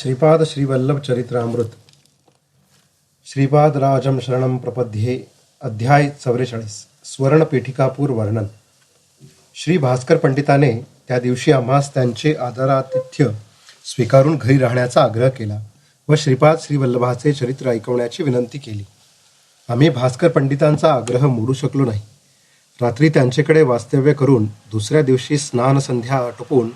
श्रीपाद श्रीवल्लभ चरित्रामृत। श्रीपाद राजम शरणम प्रपद्ये। अध्याय चौवेचाळीस स्वर्णपेठिकापूर वर्णन। श्री भास्कर पंडिताने त्या दिवशी आम्हास त्यांचे आदरातिथ्य स्वीकारून घरी राहण्याचा आग्रह केला व श्रीपाद श्रीवल्लभाचे चरित्र ऐकवण्याची विनंती केली. आम्ही भास्कर पंडितांचा आग्रह मोडू शकलो नाही. रात्री त्यांच्याकडे वास्तव्य करून दुसऱ्या दिवशी स्नान संध्या आटोपून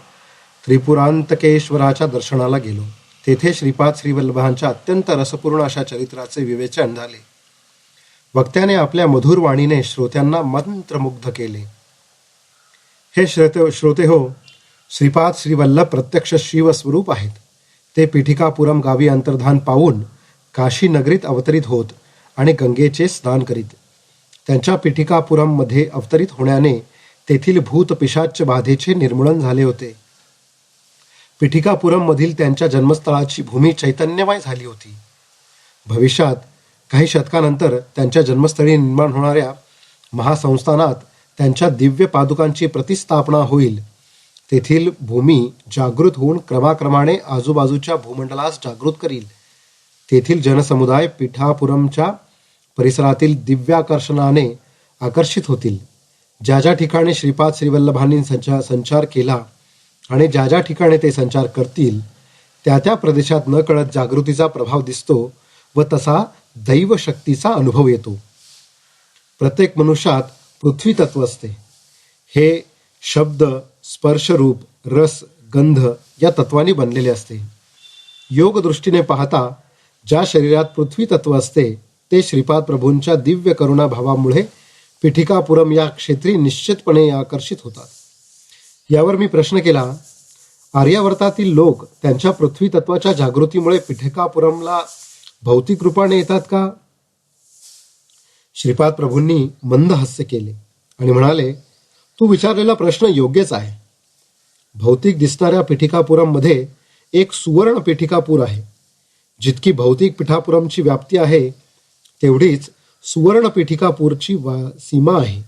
त्रिपुरांतकेश्वराच्या दर्शनाला गेलो. तेथे श्रीपाद श्रीवल्लभांच्या अत्यंत रसपूर्ण अशा चरित्राचे विवेचन झाले. वक्त्याने आपल्या मधुर वाणीने श्रोत्यांना मंत्रमुग्ध केले. हे श्रोते श्रोते हो श्रीपाद श्रीवल्लभ प्रत्यक्ष शिवस्वरूप आहेत. ते पीठिकापुरम गावी अंतर्धान पावून काशी नगरीत अवतरित होत आणि गंगेचे स्नान करीत. त्यांच्या पीठिकापुरममध्ये अवतरित होण्याने तेथील भूत पिशाच बाधेचे निर्मूलन झाले होते. पीठिकापुरममधील त्यांच्या जन्मस्थळाची भूमी चैतन्यमय झाली होती. भविष्यात काही शतकानंतर त्यांच्या जन्मस्थळी निर्माण होणाऱ्या महासंस्थानात त्यांच्या दिव्य पादुकांची प्रतिस्थापना होईल. तेथील भूमी जागृत होऊन क्रमाक्रमाने आजूबाजूच्या भूमंडलास जागृत करील. तेथील जनसमुदाय पीठापुरमच्या परिसरातील दिव्याकर्षणाने आकर्षित होतील. ज्या ज्या ठिकाणी श्रीपाद श्रीवल्लभांनी संचार संचार केला आणि ज्या ज्या ठिकाणी ते संचार करतील त्या त्या प्रदेशात न कळत जागृतीचा प्रभाव दिसतो व तसा दैवशक्तीचा अनुभव येतो. प्रत्येक मनुष्यात पृथ्वी तत्व असते. हे शब्द स्पर्शरूप रस गंध या तत्वांनी बनलेले असते. योगदृष्टीने पाहता ज्या शरीरात पृथ्वी तत्व असते ते श्रीपाद प्रभूंच्या दिव्य करुणाभावामुळे पिठिकापुरम या क्षेत्री निश्चितपणे आकर्षित होतात. यावर मी प्रश्न केला आर्यावर्तातील लोक त्यांच्या पृथ्वी तत्वाच्या जागृतीमुळे पिठिकापुरमला भौतिक रूपाने येतात का? श्रीपाद प्रभूंनी मंद हास्य केले आणि म्हणाले तू विचारलेला प्रश्न योग्यच आहे. भौतिक दिसणाऱ्या पिठिकापुरममध्ये एक सुवर्ण पिठिकापूर आहे. जितकी भौतिक पिठापुरमची व्याप्ती आहे तेवढीच सुवर्ण पिठिकापूरची सीमा आहे.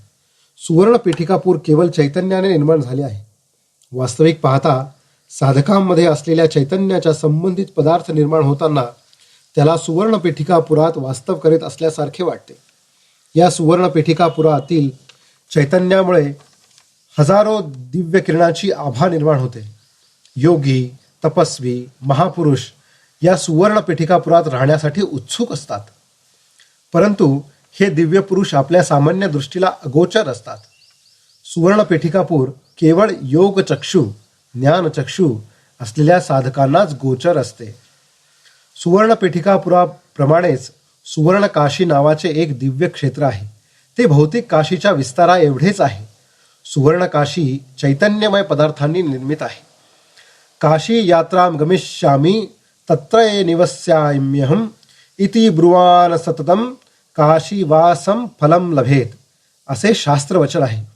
सुवर्ण पिठिकापूर केवळ चैतन्याने निर्माण झाले आहे. वास्तविक पाहता साधकांमध्ये असलेल्या चैतन्याच्या संबंधित पदार्थ निर्माण होताना त्याला सुवर्णपेठिका पुरात वास्तव करीत असल्यासारखे वाटते. या सुवर्णपेठिका पुरातील चैतन्यामुळे हजारो दिव्य किरणाची आभा निर्माण होते. योगी तपस्वी महापुरुष या सुवर्णपेठिकापुरात राहण्यासाठी उत्सुक असतात. परंतु हे दिव्य पुरुष आपल्या सामान्य दृष्टीला अगोचर असतात. सुवर्णपेठिकापूर केवळ योग चक्षु ज्ञान चक्षु असलेल्या साधकांनाच गोचर असते. सुवर्णपीठिकापुराप्रमाणेच सुवर्ण काशी नावाचे एक दिव्य क्षेत्र आहे. ते भौतिक काशीच्या विस्तारा एवढेच आहे. सुवर्ण काशी चैतन्यमय पदार्थांनी निर्मित आहे. काशी यात्रां गमिष्यामी तत्र ये निवस्याम्यहम इति ब्रुवान सततम काशीवासम फलम लभेत असे शास्त्रवचन आहे.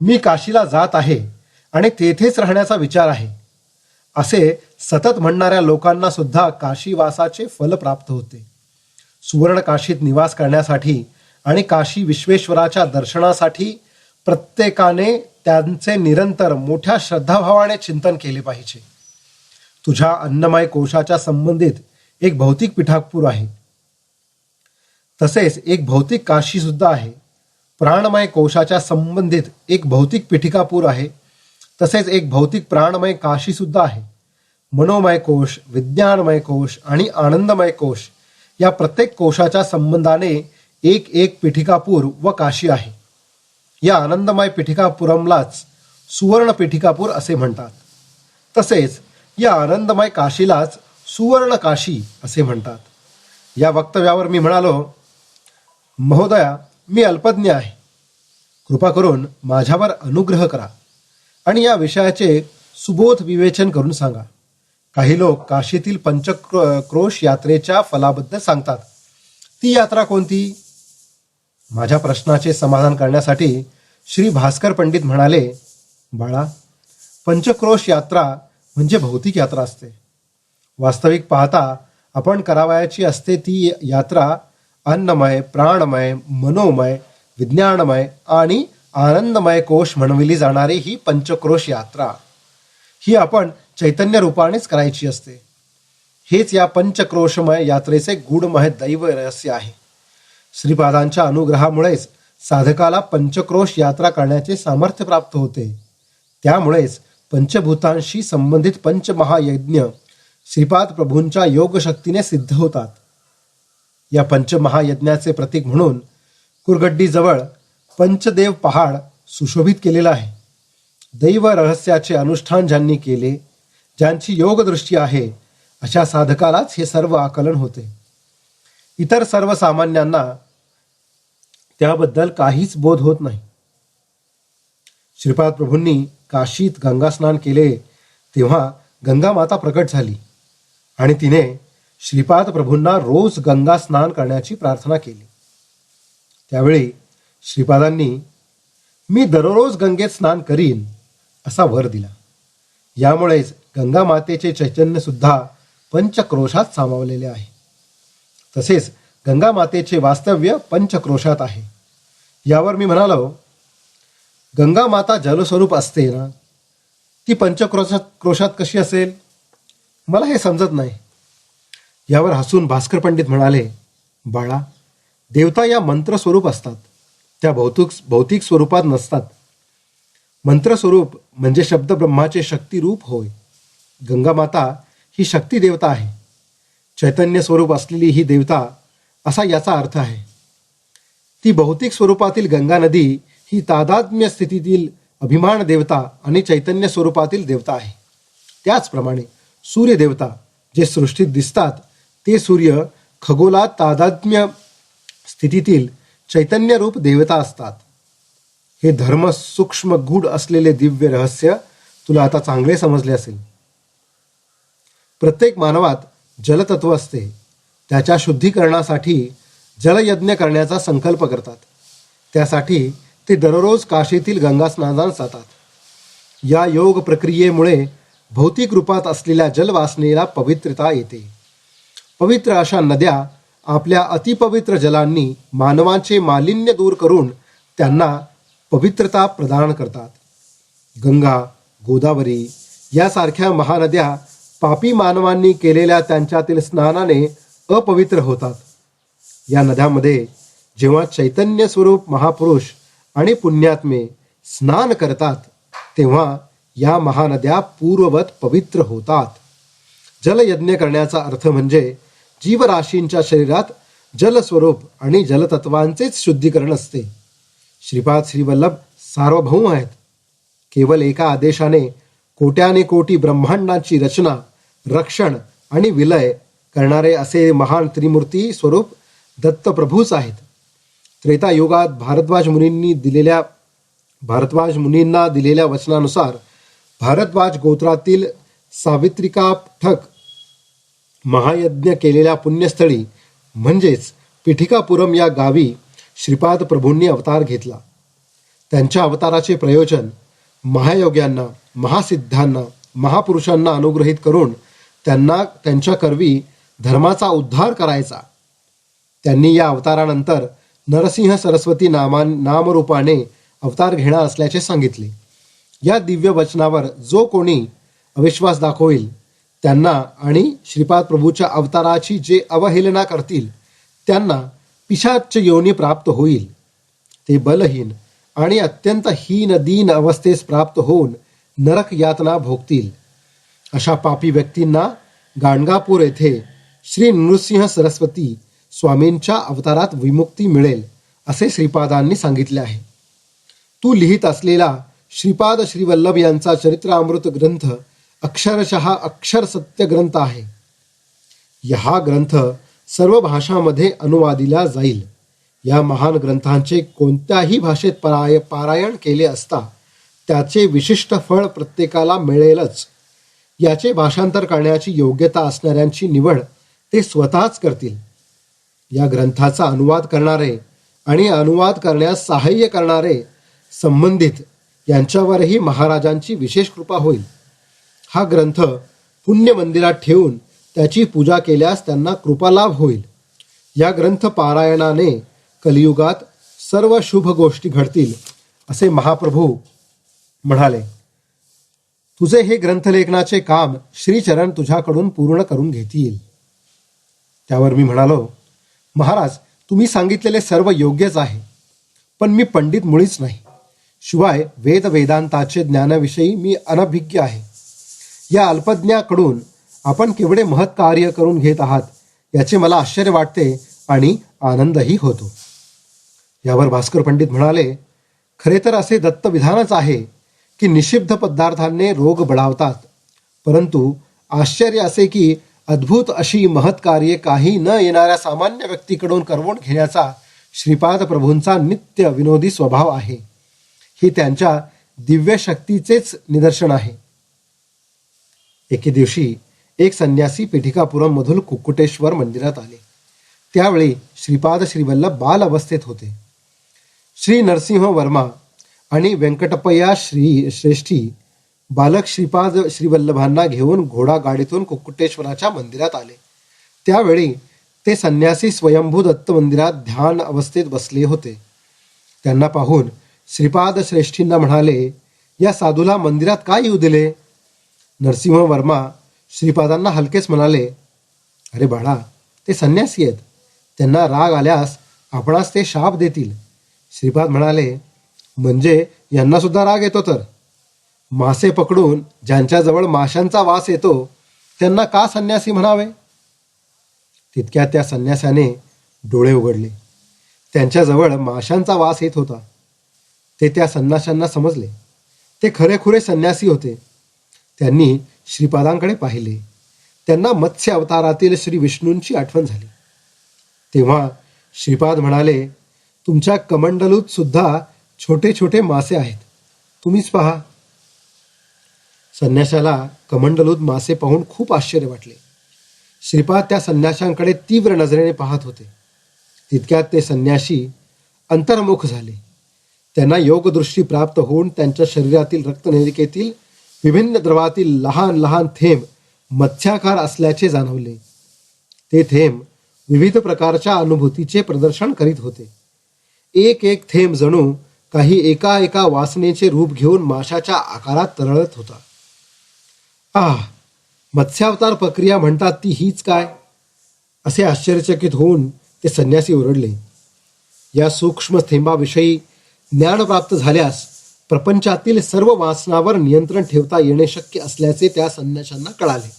मी काशीला जात आहे आणि तेथेच राहण्याचा विचार आहे. असे सतत म्हणणाऱ्या लोकांना सुद्धा काशीवासाचे फल प्राप्त होते. सुवर्ण काशीत निवास करण्यासाठी आणि काशी विश्वेश्वराच्या दर्शनासाठी प्रत्येकाने त्यांचे निरंतर मोठ्या श्रद्धाभावाने चिंतन केले पाहिजे. तुझ्या अन्नमय कोशाच्या संबंधित एक भौतिक पिठापूर आहे. तसेच एक भौतिक काशी सुद्धा आहे. प्राणमय कोशाच्या संबंधित एक भौतिक पिठिकापूर आहे. तसेच एक भौतिक प्राणमय काशी सुद्धा आहे. मनोमय कोश विज्ञानमय कोश आणि आनंदमय कोश या प्रत्येक कोशाच्या संबंधाने एक एक पिठिकापूर व काशी आहे. या आनंदमय पिठिकापुरमलाच सुवर्ण पिठिकापूर असे म्हणतात. तसेच या आनंदमय काशीलाच सुवर्ण काशी असे म्हणतात. या वक्तव्यावर मी म्हणालो महोदया मी अल्पज्ञ आहे. कृपा करून माझ्यावर अनुग्रह करा आणि या विषयाचे सुबोध विवेचन करून सांगा. काही लोक काशीतील पंचक्रोश यात्रेच्या फलाबद्दल सांगतात. ती यात्रा कोणती? माझ्या प्रश्नाचे समाधान करण्यासाठी श्री भास्कर पंडित म्हणाले बाळा पंचक्रोश यात्रा म्हणजे भौतिक यात्रा असते. वास्तविक पाहता आपण करावयाची असते ती यात्रा अन्नमय प्राणमय मनोमय विज्ञानमय आणि आनंदमय कोश म्हणविली जाणारी ही पंचक्रोश यात्रा. ही आपण चैतन्य रूपानेच करायची असते. हेच या पंचक्रोशमय यात्रेचे गूढमय दैव रहस्य आहे. श्रीपादांच्या अनुग्रहामुळेच साधकाला पंचक्रोश यात्रा करण्याचे सामर्थ्य प्राप्त होते. त्यामुळेच पंचभूतांशी संबंधित पंचमहायज्ञ श्रीपाद प्रभूंच्या योगशक्तीने सिद्ध होतात. या पंचमहायज्ञाचे प्रतीक म्हणून कुरगड्डीजवळ पंचदेव पहाड सुशोभित केलेला आहे. दैव रहस्याचे अनुष्ठान ज्यांनी केले ज्यांची योगदृष्टी आहे अशा साधकालाच हे सर्व आकलन होते. इतर सर्वसामान्यांना त्याबद्दल काहीच बोध होत नाही. श्रीपाद प्रभूंनी काशीत गंगा स्नान केले तेव्हा गंगा माता प्रकट झाली आणि तिने श्रीपाद प्रभूंना रोज गंगा स्नान करण्याची प्रार्थना केली. त्यावेळी श्रीपादांनी मी दररोज गंगेत स्नान करीन असा वर दिला. यामुळेच गंगा मातेचे चैतन्य सुद्धा पंचक्रोशात सामावलेले आहे. तसेच गंगा मातेचे वास्तव्य पंचक्रोशात आहे. यावर मी म्हणालो गंगा माता जलस्वरूप असते ना? ती पंचक्रोशात क्रोशात कशी असेल? मला हे समजत नाही. यावर हसून भास्कर पंडित म्हणाले बाळा देवता या मंत्रस्वरूप असतात. त्या भौतिक भौतिक स्वरूपात नसतात. मंत्रस्वरूप म्हणजे शब्द ब्रह्माचे शक्तिरूप होय. गंगा माता ही शक्ती देवता आहे. चैतन्य स्वरूप असलेली ही देवता असा याचा अर्थ आहे. ती भौतिक स्वरूपातील गंगा नदी ही तादात्म्य स्थितीतील अभिमान देवता आणि चैतन्य स्वरूपातील देवता आहे. त्याचप्रमाणे सूर्यदेवता जे सृष्टीत दिसतात ते सूर्य खगोलात तादात्म्य स्थितीतील चैतन्य रूप देवता असतात. हे धर्म सूक्ष्म गूढ असलेले दिव्य रहस्य तुला आता चांगले समजले असेल. प्रत्येक मानवात जलतत्व असते. त्याच्या शुद्धीकरणासाठी जलयज्ञ करण्याचा संकल्प करतात. त्यासाठी ते दररोज काशीतील गंगा स्नानास जातात. या योग प्रक्रियेमुळे भौतिक रूपात असलेल्या जलवासनेला पवित्रता येते. पवित्र अशा नद्या आपल्या अतिपवित्र जलांनी मानवाचे मालिन्य दूर करून त्यांना पवित्रता प्रदान करतात. गंगा गोदावरी यासारख्या महानद्या पापी मानवांनी केलेल्या त्यांच्यातील स्नानाने अपवित्र होतात. या नद्यामध्ये जेव्हा चैतन्य स्वरूप महापुरुष आणि पुण्यात्मे स्नान करतात तेव्हा या महानद्या पूर्ववत पवित्र होतात. जलयज्ञ करण्याचा अर्थ म्हणजे जीवराशींच्या शरीरात जलस्वरूप आणि जलतत्वांचेच शुद्धीकरण असते. श्रीपाद श्रीवल्लभ सार्वभौम आहेत. केवळ एका आदेशाने कोट्याने कोटी ब्रह्मांडांची रचना रक्षण आणि विलय करणारे असे महान त्रिमूर्ती स्वरूप दत्तप्रभूच आहेत. त्रेतायुगात भारद्वाज मुनींनी दिलेल्या भारद्वाज मुनींना दिलेल्या वचनानुसार भारद्वाज गोत्रातील सावित्रिका ठक महायज्ञ केलेल्या पुण्यस्थळी म्हणजेच पिठिकापुरम या गावी श्रीपाद प्रभूंनी अवतार घेतला. त्यांच्या अवताराचे प्रयोजन महायोग्यांना महासिद्धांना महापुरुषांना अनुग्रहित करून त्यांना त्यांच्या करवी धर्माचा उद्धार करायचा. त्यांनी या अवतारानंतर नरसिंह सरस्वती नामा नामरूपाने अवतार घेणार असल्याचे सांगितले. या दिव्य वचनावर जो कोणी अविश्वास दाखवेल त्यांना आणि श्रीपाद प्रभूच्या अवताराची जे अवहेलना करतील त्यांना पिशाच योनी प्राप्त होईल. ते बलहीन आणि अत्यंत हीन दीन अवस्थेस प्राप्त होऊन नरक यातना भोगतील. अशा पापी व्यक्तींना गाणगापूर येथे श्री नृसिंह सरस्वती स्वामींच्या अवतारात विमुक्ती मिळेल असे श्रीपादांनी सांगितले आहे. तू लिहित असलेला श्रीपाद श्रीवल्लभ यांचा चरित्रामृत ग्रंथ अक्षरशः अक्षर सत्य ग्रंथ आहे. हा ग्रंथ सर्व भाषांमध्ये अनुवादिला जाईल. या महान ग्रंथांचे कोणत्याही भाषेत पराय पारायण केले असता त्याचे विशिष्ट फळ प्रत्येकाला मिळेलच. याचे भाषांतर करण्याची योग्यता असणाऱ्यांची निवड ते स्वतःच करतील. या ग्रंथाचा अनुवाद करणारे आणि अनुवाद करण्यास सहाय्य करणारे संबंधित यांच्यावरही महाराजांची विशेष कृपा होईल. हा ग्रंथ पुण्य मंदिरात ठेवून त्याची पूजा केल्यास त्यांना कृपालाभ होईल. या ग्रंथ पारायणाने कलियुगात सर्व शुभ गोष्टी घडतील असे महाप्रभू म्हणाले. तुझे हे ग्रंथलेखनाचे काम श्रीचरण तुझ्याकडून पूर्ण करून घेतील. त्यावर मी म्हणालो महाराज तुम्ही सांगितलेले सर्व योग्यच आहे पण मी पंडित मुळीच नाही. शिवाय वेद वेदांताचे ज्ञानाविषयी मी अनभिज्ञ आहे. या अल्पज्ञाकडून आपण केवढे महत् कार्य करून घेत आहात याचे मला आश्चर्य वाटते आणि आनंदही होतो. यावर भास्कर पंडित म्हणाले खरे तर असे दत्तविधानच आहे की निषिद्ध पदार्थांनी रोग बळावतात परंतु आश्चर्य असे की अद्भुत अशी महत् कार्ये काही न येणाऱ्या सामान्य व्यक्तीकडून करवून घेण्याचा श्रीपाद प्रभूंचा नित्य विनोदी स्वभाव आहे. ही त्यांच्या दिव्य शक्तीचेच निदर्शन आहे. एके दिवशी एक संन्यासी पेठिकापुरम मधून कुक्कुटेश्वर मंदिरात आले. त्यावेळी श्रीपाद श्रीवल्लभ बाल अवस्थेत होते. श्री नरसिंह वर्मा आणि व्यंकटपया श्री श्रेष्ठी बालक श्रीपाद श्रीवल्लभांना घेऊन घोडा गाडीतून कुक्कुटेश्वराच्या मंदिरात आले. त्यावेळी ते संन्यासी स्वयंभू दत्त मंदिरात ध्यान अवस्थेत बसले होते. त्यांना पाहून श्रीपाद श्रेष्ठींना म्हणाले या साधूला मंदिरात का येऊ दिले? नरसिंह वर्मा श्रीपादांना हलकेच म्हणाले अरे बाळा ते संन्यासी आहेत. त्यांना राग आल्यास आपणास ते शाप देतील. श्रीपाद म्हणाले म्हणजे यांना सुद्धा राग येतो तर? मासे पकडून ज्यांच्याजवळ माशांचा वास येतो त्यांना का संन्यासी म्हणावे? तितक्या त्या संन्यासाने डोळे उघडले. त्यांच्याजवळ माशांचा वास येत होता. ते त्या संन्याशांना समजले. ते खरेखुरे संन्यासी होते. त्यांनी श्रीपादांकडे पाहिले. त्यांना मत्स्य अवतारातील श्री विष्णूंची आठवण झाली. तेव्हा श्रीपाद म्हणाले तुमच्या कमंडलूत सुद्धा छोटे छोटे मासे आहेत. तुम्हीच पहा. संन्याशाला कमंडलूत मासे पाहून खूप आश्चर्य वाटले. श्रीपाद त्या संन्याशांकडे तीव्र नजरेने पाहत होते. तितक्यात ते संन्याशी अंतर्मुख झाले. त्यांना योगदृष्टी प्राप्त होऊन त्यांच्या शरीरातील रक्तनिरिकेतील विभिन्न द्रवातील लहान लहान थेंब मत्स्याकार असल्याचे जाणवले. ते थेंब विविध प्रकारच्या अनुभूतीचे प्रदर्शन करीत होते. एक एक थेंब जणू काही एका एका वासनेचे रूप घेऊन माशाच्या आकारात तरळत होता. आह मत्स्यावतार प्रक्रिया म्हणतात ती हीच काय? असे आश्चर्यचकित होऊन ते संन्यासी ओरडले. या सूक्ष्म थेंबाविषयी ज्ञान प्राप्त झाल्यास प्रपंचातील सर्व वासनावर नियंत्रण ठेवता येणे शक्य असल्याचे त्या संन्याशांना कळाले.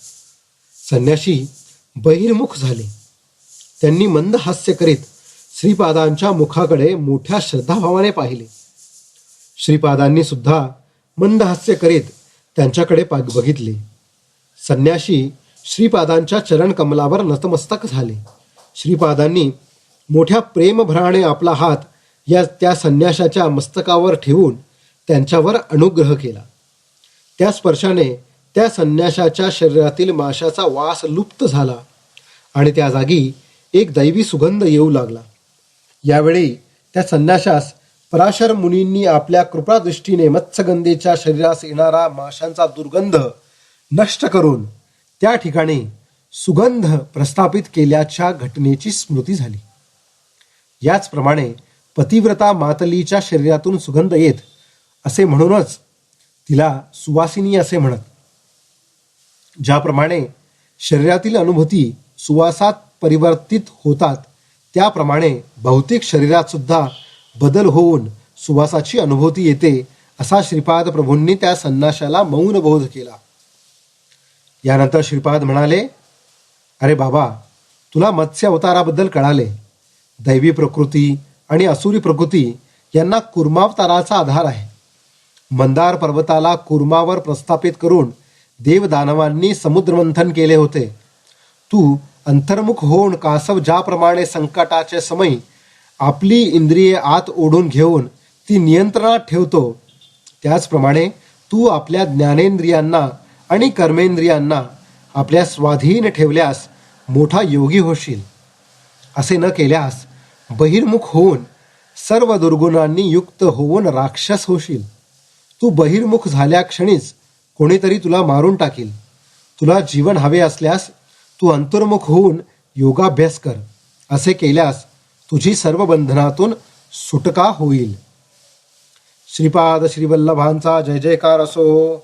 संन्याशी बहिर्मुख झाले. त्यांनी मंद हास्य करीत श्रीपादांच्या मुखाकडे मोठ्या श्रद्धाभावाने पाहिले. श्रीपादांनी सुद्धा मंद हास्य करीत त्यांच्याकडे बघितले. संन्याशी श्रीपादांच्या चरण कमलावर नतमस्तक झाले. श्रीपादांनी मोठ्या प्रेमभराने आपला हात या त्या संन्याशाच्या मस्तकावर ठेवून त्यांच्यावर अनुग्रह केला. त्या स्पर्शाने त्या संन्याशाच्या शरीरातील माशाचा वास लुप्त झाला आणि त्या जागी एक दैवी सुगंध येऊ लागला. यावेळी त्या संन्याशास पराशर मुनींनी आपल्या कृपादृष्टीने मत्स्यगंधेच्या शरीरास येणारा माशांचा दुर्गंध नष्ट करून त्या ठिकाणी सुगंध प्रस्थापित केल्याच्या घटनेची स्मृती झाली. याचप्रमाणे पतिव्रता मातलीच्या शरीरातून सुगंध येत असे म्हणूनच तिला सुवासिनी असे म्हणत. ज्याप्रमाणे शरीरातील अनुभूती सुवासात परिवर्तित होतात त्याप्रमाणे भौतिक शरीरात सुद्धा बदल होऊन सुवासाची अनुभूती येते असा श्रीपाद प्रभूंनी त्या संन्याशाला मौन बोध केला. यानंतर श्रीपाद म्हणाले अरे बाबा तुला मत्स्य अवताराबद्दल कळाले. दैवी प्रकृती आणि असुरी प्रकृती यांना कुर्मावताराचा आधार आहे. मंदार पर्वताला कुर्मावर प्रस्थापित करून देवदानवांनी समुद्रमंथन केले होते. तू अंतर्मुख होऊन कासव ज्याप्रमाणे संकटाचे समय आपली इंद्रिये आत ओढून घेऊन ती नियंत्रणात ठेवतो त्याचप्रमाणे तू आपल्या ज्ञानेंद्रियांना आणि कर्मेंद्रियांना आपल्या स्वाधीन ठेवल्यास मोठा योगी होशील. असे न केल्यास बहिर्मुख होऊन सर्व दुर्गुणांनी युक्त होऊन राक्षस होशील. तू बहिर्मुख झाल्या क्षणीच कोणीतरी तुला मारून टाकील. तुला जीवन हवे असल्यास तू अंतर्मुख होऊन योगाभ्यास कर. असे केल्यास तुझी सर्व बंधनातून सुटका होईल. श्रीपाद श्रीवल्लभांचा जय जयकार असो.